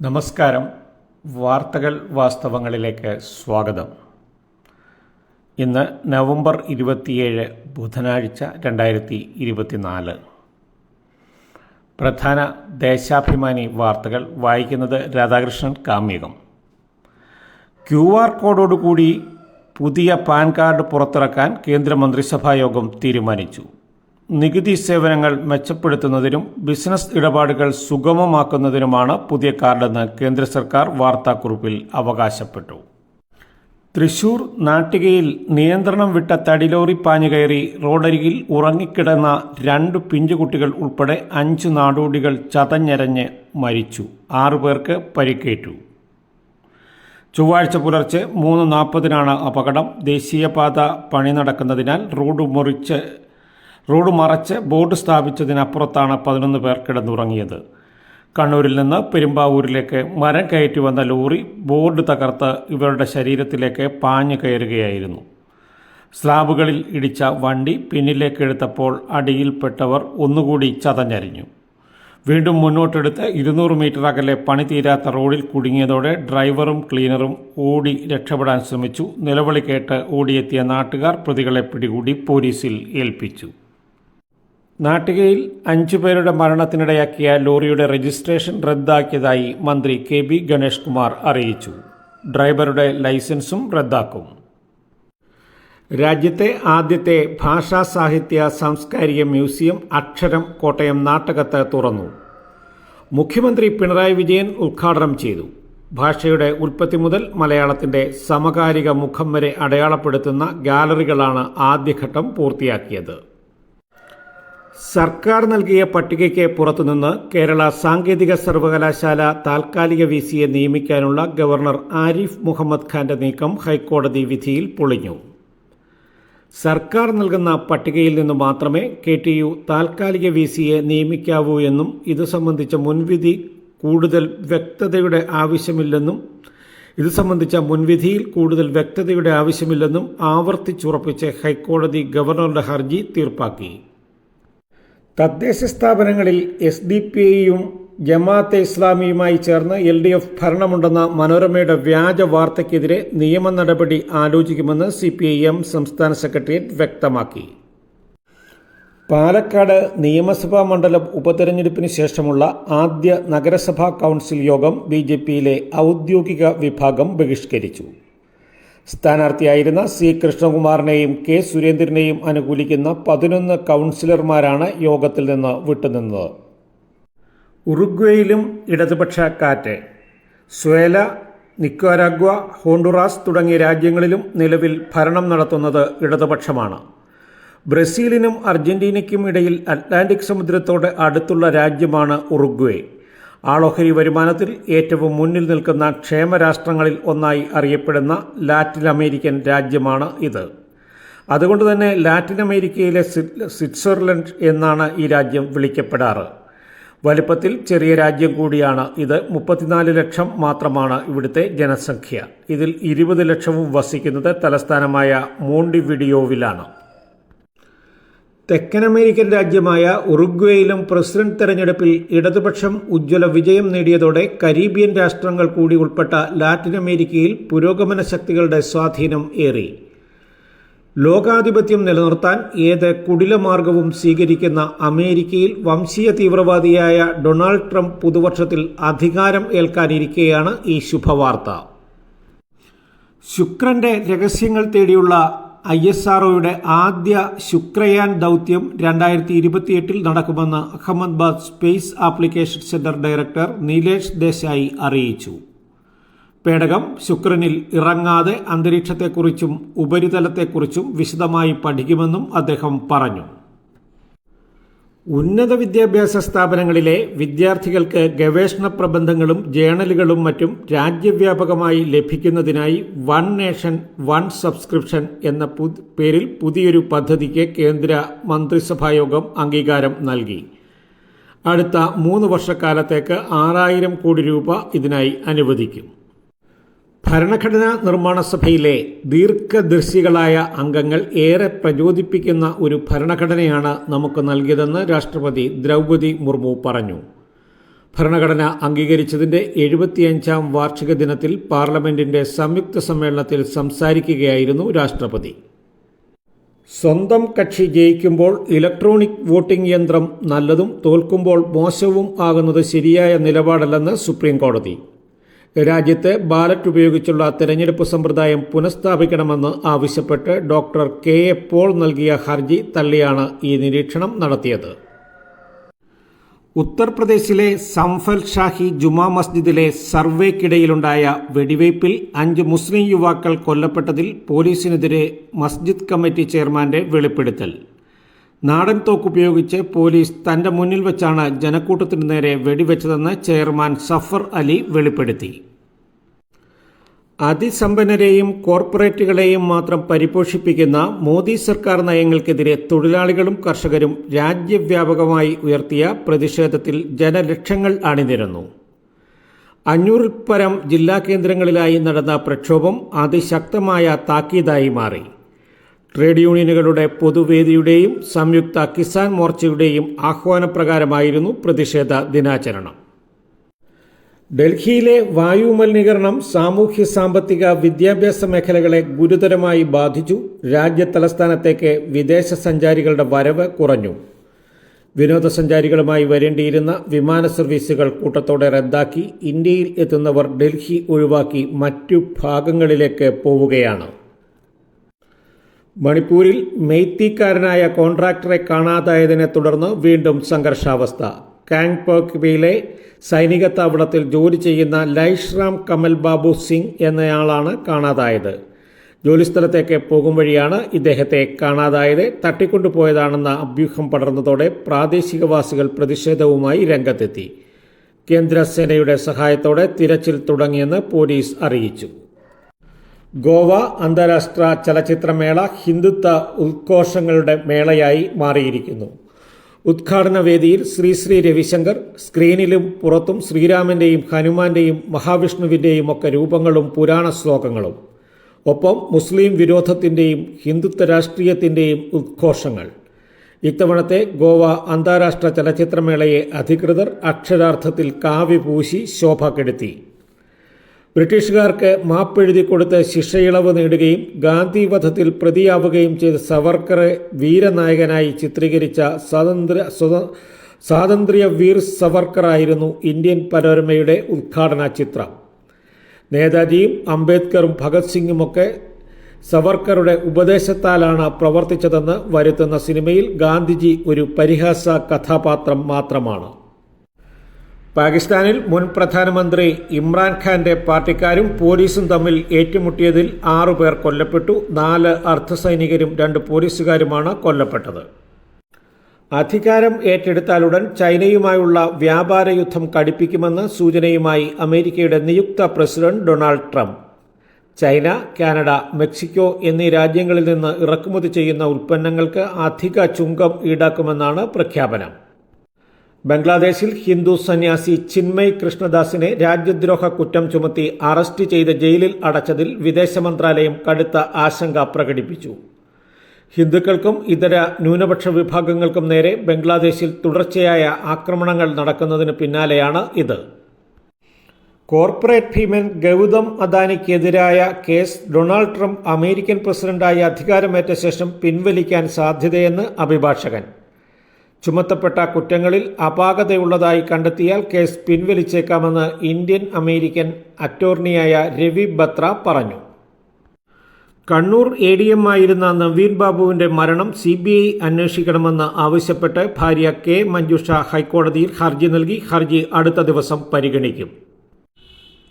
നമസ്കാരം. വാർത്തകൾ വാസ്തവങ്ങളിലേക്ക് സ്വാഗതം. ഇന്ന് നവംബർ ഇരുപത്തിയേഴ് ബുധനാഴ്ച രണ്ടായിരത്തി ഇരുപത്തിനാല് പ്രധാന ദേശാഭിമാനി വാർത്തകൾ വായിക്കുന്നത് രാധാകൃഷ്ണൻ കാമ്യകം ക്യു ആർ കോഡോടുകൂടി പുതിയ പാൻ കാർഡ് പുറത്തിറക്കാൻ കേന്ദ്രമന്ത്രിസഭാ യോഗം തീരുമാനിച്ചു. നികുതി സേവനങ്ങൾ മെച്ചപ്പെടുത്തുന്നതിനും ബിസിനസ് ഇടപാടുകൾ സുഗമമാക്കുന്നതിനുമാണ് പുതിയ കാർഡെന്ന് കേന്ദ്ര സർക്കാർ വാർത്താക്കുറിപ്പിൽ അവകാശപ്പെട്ടു. തൃശൂർ നാട്ടികയിൽ നിയന്ത്രണം വിട്ട തടിലോറി പാഞ്ഞുകയറി റോഡരികിൽ ഉറങ്ങിക്കിടന്ന രണ്ട് പിഞ്ചുകുട്ടികൾ ഉൾപ്പെടെ അഞ്ച് നാടോടികൾ ചതഞ്ഞരഞ്ഞ് മരിച്ചു. ആറുപേർക്ക് പരിക്കേറ്റു. ചൊവ്വാഴ്ച പുലർച്ചെ മൂന്ന് നാൽപ്പതിനാണ് അപകടം. ദേശീയപാത പണി നടക്കുന്നതിനാൽ റോഡ് മുറിച്ച് റോഡ് മറച്ച് ബോർഡ് സ്ഥാപിച്ചതിനപ്പുറത്താണ് പതിനൊന്ന് പേർ കിടന്നുറങ്ങിയത്. കണ്ണൂരിൽ നിന്ന് പെരുമ്പാവൂരിലേക്ക് മരം കയറ്റി വന്ന ലോറി ബോർഡ് തകർത്ത് ഇവരുടെ ശരീരത്തിലേക്ക് പാഞ്ഞു കയറുകയായിരുന്നു. സ്ലാബുകളിൽ ഇടിച്ച വണ്ടി പിന്നിലേക്ക് എടുത്തപ്പോൾ അടിയിൽപ്പെട്ടവർ ഒന്നുകൂടി ചതഞ്ഞരിഞ്ഞു. വീണ്ടും മുന്നോട്ടെടുത്ത് ഇരുന്നൂറ് മീറ്റർ അകലെ പണി തീരാത്ത റോഡിൽ കുടുങ്ങിയതോടെ ഡ്രൈവറും ക്ലീനറും ഓടി രക്ഷപ്പെടാൻ ശ്രമിച്ചു. നിലവിളി കേട്ട് ഓടിയെത്തിയ നാട്ടുകാർ പ്രതികളെ പിടികൂടി പോലീസിൽ ഏൽപ്പിച്ചു. നാട്ടികയിൽ അഞ്ചു പേരുടെ മരണത്തിനിടയാക്കിയ ലോറിയുടെ രജിസ്ട്രേഷൻ റദ്ദാക്കിയതായി മന്ത്രി കെ ബി ഗണേഷ് കുമാർ അറിയിച്ചു. ഡ്രൈവറുടെ ലൈസൻസും റദ്ദാക്കും. രാജ്യത്തെ ആദ്യത്തെ ഭാഷാ സാഹിത്യ സാംസ്കാരിക മ്യൂസിയം അക്ഷരം കോട്ടയം നാട്ടകത്ത് തുറന്നു. മുഖ്യമന്ത്രി പിണറായി വിജയൻ ഉദ്ഘാടനം ചെയ്തു. ഭാഷയുടെ ഉൽപ്പത്തി മുതൽ മലയാളത്തിന്റെ സമകാലിക മുഖം വരെ അടയാളപ്പെടുത്തുന്ന ഗാലറികളാണ് ആദ്യഘട്ടം പൂർത്തിയാക്കിയത്. സർക്കാർ നൽകിയ പട്ടികയ്ക്ക് പുറത്തുനിന്ന് കേരള സാങ്കേതിക സർവകലാശാല താൽക്കാലിക വി സിയെ നിയമിക്കാനുള്ള ഗവർണർ ആരിഫ് മുഹമ്മദ് ഖാന്റെ നീക്കം ഹൈക്കോടതി വിധിയിൽ പൊളിഞ്ഞു. സർക്കാർ നൽകുന്ന പട്ടികയിൽ നിന്ന് മാത്രമേ കെ ടി യു താൽക്കാലിക വി സിയെ നിയമിക്കാവൂ എന്നും ഇത് സംബന്ധിച്ച മുൻവിധി കൂടുതൽ വ്യക്തതയുടെ ആവശ്യമില്ലെന്നും ഇത് സംബന്ധിച്ച മുൻവിധിയിൽ കൂടുതൽ വ്യക്തതയുടെ ആവശ്യമില്ലെന്നും ആവർത്തിച്ചുറപ്പിച്ച് ഹൈക്കോടതി ഗവർണറുടെ ഹർജി തീർപ്പാക്കി. തദ്ദേശ സ്ഥാപനങ്ങളിൽ എസ് ഡി പി ഐയും ജമാഅത്തെ ഇസ്ലാമിയുമായി ചേർന്ന് എൽ ഡി എഫ് ഭരണമുണ്ടെന്ന മനോരമയുടെ വ്യാജ വാർത്തയ്ക്കെതിരെ നിയമ നടപടി ആലോചിക്കുമെന്ന് സി പി ഐ എം സംസ്ഥാന സെക്രട്ടേറിയറ്റ് വ്യക്തമാക്കി. പാലക്കാട് നിയമസഭാ മണ്ഡലം ഉപതെരഞ്ഞെടുപ്പിന് ശേഷമുള്ള ആദ്യ നഗരസഭാ കൗൺസിൽ യോഗം ബി ജെ പിയിലെ ഔദ്യോഗിക വിഭാഗം ബഹിഷ്കരിച്ചു. സ്ഥാനാർത്ഥിയായിരുന്ന സി കൃഷ്ണകുമാറിനെയും കെ സുരേന്ദ്രനെയും അനുകൂലിക്കുന്ന പതിനൊന്ന് കൗൺസിലർമാരാണ് യോഗത്തിൽ നിന്ന് വിട്ടുനിന്നത്. ഉറുഗ്വേയിലും ഇടതുപക്ഷ കാറ്റ് സ്വേല നിക്കോരാഗ്വ ഹോണ്ടുറാസ് തുടങ്ങിയ രാജ്യങ്ങളിലും നിലവിൽ ഭരണം നടത്തുന്നത് ഇടതുപക്ഷമാണ്. ബ്രസീലിനും അർജന്റീനയ്ക്കും ഇടയിൽ അറ്റ്ലാന്റിക് സമുദ്രത്തോട് അടുത്തുള്ള രാജ്യമാണ് ഉറുഗ്വേ. ആളോഹരി വരുമാനത്തിൽ ഏറ്റവും മുന്നിൽ നിൽക്കുന്ന ക്ഷേമരാഷ്ട്രങ്ങളിൽ ഒന്നായി അറിയപ്പെടുന്ന ലാറ്റിൻ അമേരിക്കൻ രാജ്യമാണ് ഇത്. അതുകൊണ്ട് തന്നെ ലാറ്റിൻ അമേരിക്കയിലെ സ്വിറ്റ്സർലൻഡ് എന്നാണ് ഈ രാജ്യം വിളിക്കപ്പെടാറ്. വലിപ്പത്തിൽ ചെറിയ രാജ്യം കൂടിയാണ് ഇത്. മുപ്പത്തിനാല് ലക്ഷം മാത്രമാണ് ഇവിടുത്തെ ജനസംഖ്യ. ഇതിൽ ഇരുപത് ലക്ഷവും വസിക്കുന്നത് തലസ്ഥാനമായ മോണ്ടിവിഡിയോവിലാണ്. തെക്കൻ അമേരിക്കൻ രാജ്യമായ ഉറുഗ്വേയിലും പ്രസിഡന്റ് തെരഞ്ഞെടുപ്പിൽ ഇടതുപക്ഷം ഉജ്ജ്വല വിജയം നേടിയതോടെ കരീബിയൻ രാഷ്ട്രങ്ങൾ കൂടി ഉൾപ്പെട്ട ലാറ്റിൻ അമേരിക്കയിൽ പുരോഗമന ശക്തികളുടെ സ്വാധീനം ഏറി. ലോകാധിപത്യം നിലനിർത്താൻ ഏത് കുടിലമാർഗവും സ്വീകരിക്കുന്ന അമേരിക്കയിൽ വംശീയ തീവ്രവാദിയായ ഡൊണാൾഡ് ട്രംപ് പുതുവർഷത്തിൽ അധികാരം ഏൽക്കാനിരിക്കെയാണ് ഈ ശുഭവാർത്ത. ശുക്രന്റെ രഹസ്യങ്ങൾ തേടിയുള്ള ഐ എസ് ആർഒയുടെ ആദ്യ ശുക്രയാൻ ദൗത്യം രണ്ടായിരത്തി ഇരുപത്തിയെട്ടിൽ നടക്കുമെന്ന് Ahmedabad space application centre director Nilesh Desai അറിയിച്ചു. പേടകം ശുക്രനിൽ ഇറങ്ങാതെ അന്തരീക്ഷത്തെക്കുറിച്ചും ഉപരിതലത്തെക്കുറിച്ചും വിശദമായി പഠിക്കുമെന്നും അദ്ദേഹം പറഞ്ഞു. ഉന്നത വിദ്യാഭ്യാസ സ്ഥാപനങ്ങളിലെ വിദ്യാർത്ഥികൾക്ക് ഗവേഷണ പ്രബന്ധങ്ങളും ജേണലുകളും മറ്റും രാജ്യവ്യാപകമായി ലഭിക്കുന്നതിനായി വൺ നേഷൻ വൺ സബ്സ്ക്രിപ്ഷൻ എന്ന പേരിൽ പുതിയൊരു പദ്ധതിക്ക് കേന്ദ്ര മന്ത്രിസഭായോഗം അംഗീകാരം നൽകി. അടുത്ത മൂന്ന് വർഷക്കാലത്തേക്ക് ആറായിരം കോടി രൂപ ഇതിനായി അനുവദിക്കും. ഭരണഘടനാ നിർമ്മാണ സഭയിലെ ദീർഘദർശികളായ അംഗങ്ങൾ ഏറെ പ്രചോദിപ്പിക്കുന്ന ഒരു ഭരണഘടനയാണ് നമുക്ക് നൽകിയതെന്ന് രാഷ്ട്രപതി ദ്രൗപതി മുർമു പറഞ്ഞു. ഭരണഘടന അംഗീകരിച്ചതിന്റെ എഴുപത്തിയഞ്ചാം വാർഷിക ദിനത്തിൽ പാർലമെന്റിന്റെ സംയുക്ത സമ്മേളനത്തിൽ സംസാരിക്കുകയായിരുന്നു രാഷ്ട്രപതി. സ്വന്തം കക്ഷി ജയിക്കുമ്പോൾ ഇലക്ട്രോണിക് വോട്ടിംഗ് യന്ത്രം നല്ലതും തോൽക്കുമ്പോൾ മോശവും ആകുന്നത് ശരിയായ നിലപാടല്ലെന്ന് സുപ്രീം കോടതി രാജ്യത്ത് ബാലറ്റ് ഉപയോഗിച്ചുള്ള തെരഞ്ഞെടുപ്പ് സമ്പ്രദായം പുനഃസ്ഥാപിക്കണമെന്ന് ആവശ്യപ്പെട്ട് ഡോക്ടർ കെ എ പോൾ നൽകിയ ഹർജി തള്ളിയാണ് ഈ നിരീക്ഷണം നടത്തിയത്. ഉത്തർപ്രദേശിലെ സംഫൽ ഷാഹി ജുമാ മസ്ജിദിലെ സർവേക്കിടയിലുണ്ടായ വെടിവയ്പിൽ അഞ്ച് മുസ്ലിം യുവാക്കൾ കൊല്ലപ്പെട്ടതിൽ പോലീസിനെതിരെ മസ്ജിദ് കമ്മിറ്റി ചെയർമാന്റെ വെളിപ്പെടുത്തൽ. നാടൻ തോക്ക് ഉപയോഗിച്ച് പോലീസ് തന്റെ മുന്നിൽ വെച്ചാണ് ജനക്കൂട്ടത്തിനു നേരെ വെടിവെച്ചതെന്ന് ചെയർമാൻ സഫർ അലി വെളിപ്പെടുത്തി. അതിസമ്പന്നരെയും കോർപ്പറേറ്റുകളെയും മാത്രം പരിപോഷിപ്പിക്കുന്ന മോദി സർക്കാർ നയങ്ങൾക്കെതിരെ തൊഴിലാളികളും കർഷകരും രാജ്യവ്യാപകമായി ഉയർത്തിയ പ്രതിഷേധത്തിൽ ജനലക്ഷങ്ങൾ അണിനിരന്നു. അഞ്ഞൂറിൽ പരം ജില്ലാ കേന്ദ്രങ്ങളിലായി നടന്ന പ്രക്ഷോഭം അതിശക്തമായ താക്കീതായി മാറി. ട്രേഡ് യൂണിയനുകളുടെ പൊതുവേദിയുടെയും സംയുക്ത കിസാൻ മോർച്ചയുടെയും ആഹ്വാനപ്രകാരമായിരുന്നു പ്രതിഷേധ ദിനാചരണം. ഡൽഹിയിലെ വായു മലിനീകരണം സാമൂഹ്യ സാമ്പത്തിക വിദ്യാഭ്യാസ മേഖലകളെ ഗുരുതരമായി ബാധിച്ചു. രാജ്യതലസ്ഥാനത്തേക്ക് വിദേശ സഞ്ചാരികളുടെ വരവ് കുറഞ്ഞു. വിനോദസഞ്ചാരികളുമായി വരേണ്ടിയിരുന്ന വിമാന സർവീസുകൾ കൂട്ടത്തോടെ റദ്ദാക്കി. ഇന്ത്യയിൽ എത്തുന്നവർ ഡൽഹി ഒഴിവാക്കി മറ്റു ഭാഗങ്ങളിലേക്ക് പോവുകയാണ്. മണിപ്പൂരിൽ മെയ്ത്തിക്കാരനായ കോൺട്രാക്ടറെ കാണാതായതിനെ തുടർന്ന് വീണ്ടും സംഘർഷാവസ്ഥ. കാങ്പോക്ബിയിലെ സൈനിക താവളത്തിൽ ജോലി ചെയ്യുന്ന ലൈഷ്റാം കമൽ ബാബു സിംഗ് എന്നയാളാണ് കാണാതായത്. ജോലിസ്ഥലത്തേക്ക് പോകും വഴിയാണ് ഇദ്ദേഹത്തെ കാണാതായത്. തട്ടിക്കൊണ്ടുപോയതാണെന്ന അഭ്യൂഹം പടർന്നതോടെ പ്രാദേശികവാസികൾ പ്രതിഷേധവുമായി രംഗത്തെത്തി. കേന്ദ്രസേനയുടെ സഹായത്തോടെ തിരച്ചിൽ തുടങ്ങിയെന്ന് പോലീസ് അറിയിച്ചു. ഗോവ അന്താരാഷ്ട്ര ചലച്ചിത്രമേള ഹിന്ദുത്വ ഉദ്ഘോഷങ്ങളുടെ മേളയായി മാറിയിരിക്കുന്നു. ഉദ്ഘാടന വേദിയിൽ ശ്രീ ശ്രീ രവിശങ്കർ സ്ക്രീനിലും പുറത്തും ശ്രീരാമന്റെയും ഹനുമാന്റെയും മഹാവിഷ്ണുവിന്റെയും ഒക്കെ രൂപങ്ങളും പുരാണ ശ്ലോകങ്ങളും. ഒപ്പം മുസ്ലിം വിരോധത്തിന്റെയും ഹിന്ദുത്വ രാഷ്ട്രീയത്തിന്റെയും ഉദ്ഘോഷങ്ങൾ ഇത്തവണത്തെ ഗോവ അന്താരാഷ്ട്ര ചലച്ചിത്രമേളയെ അധികൃതർ അക്ഷരാർത്ഥത്തിൽ കാവ്യപൂശി പൂശി ശോഭ കെടുത്തി. ബ്രിട്ടീഷുകാർക്ക് മാപ്പെഴുതി കൊടുത്ത് ശിക്ഷയിളവ് നേടുകയും ഗാന്ധി വധത്തിൽ പ്രതിയാവുകയും ചെയ്ത സവർക്കറെ വീരനായകനായി ചിത്രീകരിച്ച സ്വാതന്ത്ര്യ സ്വാതന്ത്ര്യ വീർ സവർക്കറായിരുന്നു ഇന്ത്യൻ പനോരമയുടെ ഉദ്ഘാടന ചിത്രം. നേതാജിയും അംബേദ്കറും ഭഗത് സിംഗുമൊക്കെ സവർക്കറുടെ ഉപദേശത്താലാണ് പ്രവർത്തിച്ചതെന്ന് വരുത്തുന്ന സിനിമയിൽ ഗാന്ധിജി ഒരു പരിഹാസ കഥാപാത്രം മാത്രമാണ്. പാകിസ്ഥാനിൽ മുൻ പ്രധാനമന്ത്രി ഇമ്രാൻഖാന്റെ പാർട്ടിക്കാരും പോലീസും തമ്മിൽ ഏറ്റുമുട്ടിയതിൽ ആറുപേർ കൊല്ലപ്പെട്ടു. നാല് അർദ്ധസൈനികരും രണ്ട് പോലീസുകാരുമാണ് കൊല്ലപ്പെട്ടത്. അധികാരം ഏറ്റെടുത്താലുടൻ ചൈനയുമായുള്ള വ്യാപാര യുദ്ധം കടുപ്പിക്കുമെന്ന് സൂചനയുമായി അമേരിക്കയുടെ നിയുക്ത president Donald Trump. China Canada Mexico എന്നീ രാജ്യങ്ങളിൽ നിന്ന് ഇറക്കുമതി ചെയ്യുന്ന ഉൽപ്പന്നങ്ങൾക്ക് അധിക ചുങ്കം ഈടാക്കുമെന്നാണ് പ്രഖ്യാപനം. ബംഗ്ലാദേശിൽ ഹിന്ദു സന്യാസി ചിന്മയ് കൃഷ്ണദാസിനെ രാജ്യദ്രോഹ കുറ്റം ചുമത്തി അറസ്റ്റ് ചെയ്ത് ജയിലിൽ അടച്ചതിൽ വിദേശ മന്ത്രാലയം കടുത്ത ആശങ്ക പ്രകടിപ്പിച്ചു. ഹിന്ദുക്കൾക്കും ഇതര ന്യൂനപക്ഷ വിഭാഗങ്ങൾക്കും നേരെ ബംഗ്ലാദേശിൽ തുടർച്ചയായ ആക്രമണങ്ങൾ നടക്കുന്നതിന് പിന്നാലെയാണ് ഇത്. കോർപ്പറേറ്റ് ഭീമൻ ഗൗതം അദാനിക്കെതിരായ കേസ് ഡൊണാൾഡ് ട്രംപ് അമേരിക്കൻ പ്രസിഡന്റായി അധികാരമേറ്റ ശേഷം പിൻവലിക്കാൻ സാധ്യതയെന്ന് അഭിഭാഷകൻ. ചുമത്തപ്പെട്ട കുറ്റങ്ങളിൽ അപാകതയുള്ളതായി കണ്ടെത്തിയാൽ കേസ് പിൻവലിച്ചേക്കാമെന്ന് ഇന്ത്യൻ അമേരിക്കൻ അറ്റോർണിയായ രവി ബത്ര പറഞ്ഞു. കണ്ണൂർ എ ഡി എം ആയിരുന്ന നവീൻ ബാബുവിന്റെ മരണം സി ബി ഐ അന്വേഷിക്കണമെന്ന് ആവശ്യപ്പെട്ട് ഭാര്യ കെ മഞ്ജുഷ ഹൈക്കോടതിയിൽ ഹർജി നൽകി ഹർജി അടുത്ത ദിവസം പരിഗണിക്കും.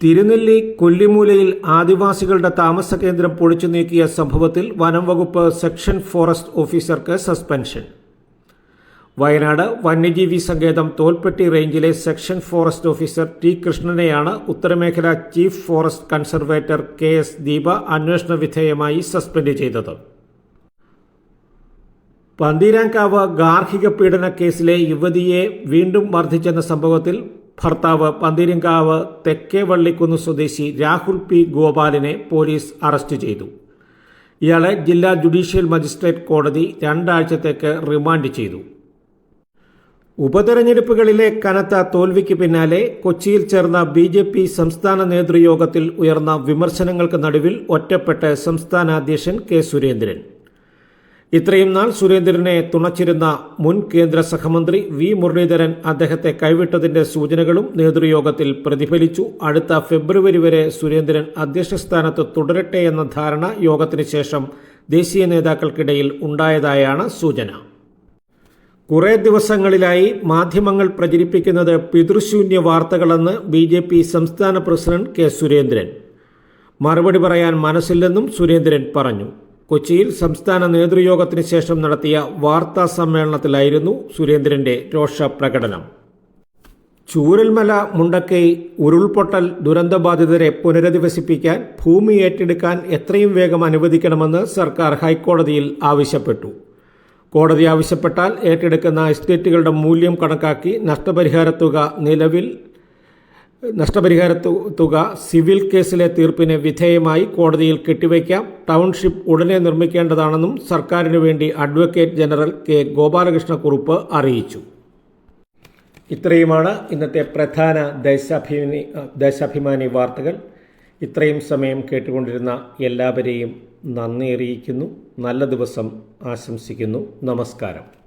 തിരുനെല്ലി കൊല്ലിമൂലയിൽ ആദിവാസികളുടെ താമസ കേന്ദ്രം പൊളിച്ചു നീക്കിയ സംഭവത്തിൽ വനം വകുപ്പ് സെക്ഷൻ ഫോറസ്റ്റ് ഓഫീസർക്ക് സസ്പെൻഷൻ. വയനാട് വന്യജീവി സങ്കേതം തോൽപ്പെട്ടി റേഞ്ചിലെ സെക്ഷൻ ഫോറസ്റ്റ് ഓഫീസർ ടി കൃഷ്ണനെയാണ് ഉത്തരമേഖല chief forest conservator K S Deepa അന്വേഷണ വിധേയമായി സസ്പെൻഡ് ചെയ്തത്. പന്തീരാങ്കാവ് ഗാർഹിക പീഡന കേസിലെ യുവതിയെ വീണ്ടും മർദ്ദിച്ചെന്ന സംഭവത്തിൽ ഭർത്താവ് പന്തീരങ്കാവ് തെക്കേ വള്ളിക്കുന്ന് സ്വദേശി രാഹുൽ പി ഗോപാലിനെ പോലീസ് അറസ്റ്റ് ചെയ്തു. ഇയാളെ ജില്ലാ ജുഡീഷ്യൽ മജിസ്ട്രേറ്റ് കോടതി രണ്ടാഴ്ചത്തേക്ക് റിമാൻഡ് ചെയ്തു. ഉപതെരഞ്ഞെടുപ്പുകളിലെ കനത്ത തോൽവിക്ക് പിന്നാലെ കൊച്ചിയിൽ ചേർന്ന ബി ജെ പി സംസ്ഥാന നേതൃയോഗത്തിൽ ഉയർന്ന വിമർശനങ്ങൾക്ക് നടുവിൽ ഒറ്റപ്പെട്ട സംസ്ഥാന അധ്യക്ഷൻ കെ സുരേന്ദ്രൻ. ഇത്രയും നാൾ സുരേന്ദ്രനെ തുണച്ചിരുന്ന മുൻ കേന്ദ്ര സഹമന്ത്രി വി മുരളീധരൻ അദ്ദേഹത്തെ കൈവിട്ടതിന്റെ സൂചനകളും നേതൃയോഗത്തിൽ പ്രതിഫലിച്ചു. അടുത്ത ഫെബ്രുവരി വരെ സുരേന്ദ്രൻ അധ്യക്ഷ സ്ഥാനത്ത് തുടരട്ടെ എന്ന ധാരണ യോഗത്തിന് ശേഷം ദേശീയ നേതാക്കൾക്കിടയിൽ ഉണ്ടായതായാണ് സൂചന. കുറെ ദിവസങ്ങളിലായി മാധ്യമങ്ങൾ പ്രചരിപ്പിക്കുന്നത് പിതൃശൂന്യ വാർത്തകളെന്ന് ബി ജെ പി സംസ്ഥാന പ്രസിഡന്റ് കെ സുരേന്ദ്രൻ. മറുപടി പറയാൻ മനസ്സില്ലെന്നും സുരേന്ദ്രൻ പറഞ്ഞു. കൊച്ചിയിൽ സംസ്ഥാന നേതൃയോഗത്തിന് ശേഷം നടത്തിയ വാർത്താ സമ്മേളനത്തിലായിരുന്നു സുരേന്ദ്രന്റെ രോഷപ്രകടനം. ചൂരൽമല മുണ്ടക്കൈ ഉരുൾപൊട്ടൽ ദുരന്തബാധിതരെ പുനരധിവസിപ്പിക്കാൻ ഭൂമി ഏറ്റെടുക്കാൻ എത്രയും വേഗം അനുവദിക്കണമെന്ന് സർക്കാർ ഹൈക്കോടതിയിൽ ആവശ്യപ്പെട്ടു. കോടതി ആവശ്യപ്പെട്ടാൽ ഏറ്റെടുക്കുന്ന എസ്റ്റേറ്റുകളുടെ മൂല്യം കണക്കാക്കി നഷ്ടപരിഹാര തുക നിലവിൽ നഷ്ടപരിഹാര തുക സിവിൽ കേസിലെ തീർപ്പിന് വിധേയമായി കോടതിയിൽ കെട്ടിവയ്ക്കാം. ടൗൺഷിപ്പ് ഉടനെ നിർമ്മിക്കേണ്ടതാണെന്നും സർക്കാരിനു വേണ്ടി അഡ്വക്കേറ്റ് ജനറൽ കെ. ഗോപാലകൃഷ്ണക്കുറുപ്പ് അറിയിച്ചു. ഇത്രയുമാണ് ഇന്നത്തെ പ്രധാന ദേശാഭിമാനി ദേശാഭിമാനി വാർത്തകൾ. ഇത്രയും സമയം കേട്ടുകൊണ്ടിരുന്ന എല്ലാവരെയും നന്ദി അറിയിക്കുന്നു. നല്ല ദിവസം ആശംസിക്കുന്നു. നമസ്കാരം.